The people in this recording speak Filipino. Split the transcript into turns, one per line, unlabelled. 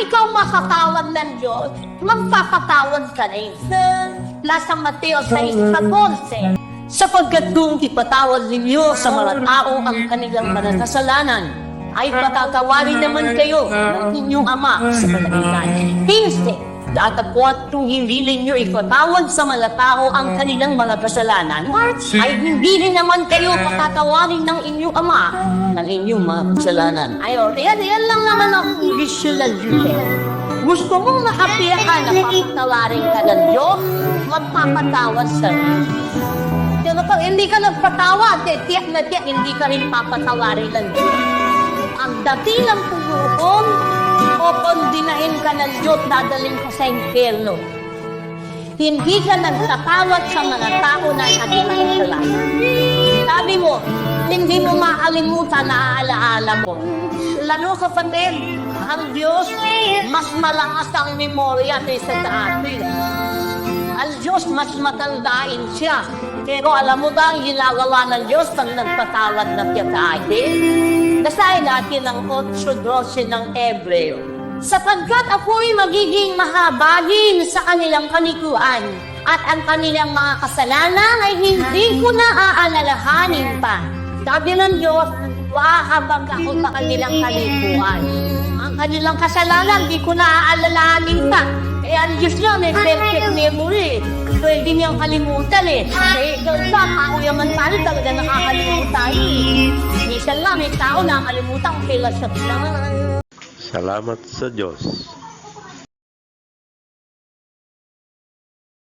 ikaw makatawad ng Diyos, magpapatawad ka rin. Nasa Mateo 6.14 Sapagkat kung ipatawad ninyo sa mga tao ang kanilang mga ay patatawarin naman kayo ng inyong Ama sa kalamitan. Hindi, datapot kung hindi ninyo ipatawad sa mga tao ang kanilang mga kasalanan, ay hindi rin naman kayo patatawarin ng inyong Ama ng inyong mga kasalanan. Ayo, yan, yan lang naman ang visual duty. Gusto mong makapiyakan na papatawarin ka ng Diyos, magpapatawad sa Diyos. Pero pag hindi ka nagpatawad, eh, tiyak na tiyak, hindi ka rin papatawarin ng Diyos. Ang dating ng paghukom, ka ng Diyos, dadaling ka sa impyerno. Hindi ka nagtatawad sa mga tao na kanilang kasalanan. Sabi mo, hindi mo makalimutan na alaala mo. Lalo kapatid, ang Diyos, mas malakas ang memorya kaysa sa atin. Ang Diyos, mas matandain siya. Pero alam mo ba ang ginagawa ng Diyos pag nagpatawad na siya sa atin? Basahin natin ang 8.12 ng Ebreo. Sapagkat ako'y magiging mahabagin sa kanilang kanikuan at ang kanilang mga kasalanan ay hindi ko na aalalahanin pa. Sabi ng Diyos, wahabag ako sa kanilang kanikuan. Ang kanilang kasalanan, di ko na aalalahanin pa. Kaya ang Diyos niya may perfect memory. Pwede niyang kalimutan eh. Eh, ikaw ba, ako naman tayo talaga nakakalimutan eh. Minsan lang, may tao nakakalimutan kung kailan siya pinangalan.
Salamat sa Diyos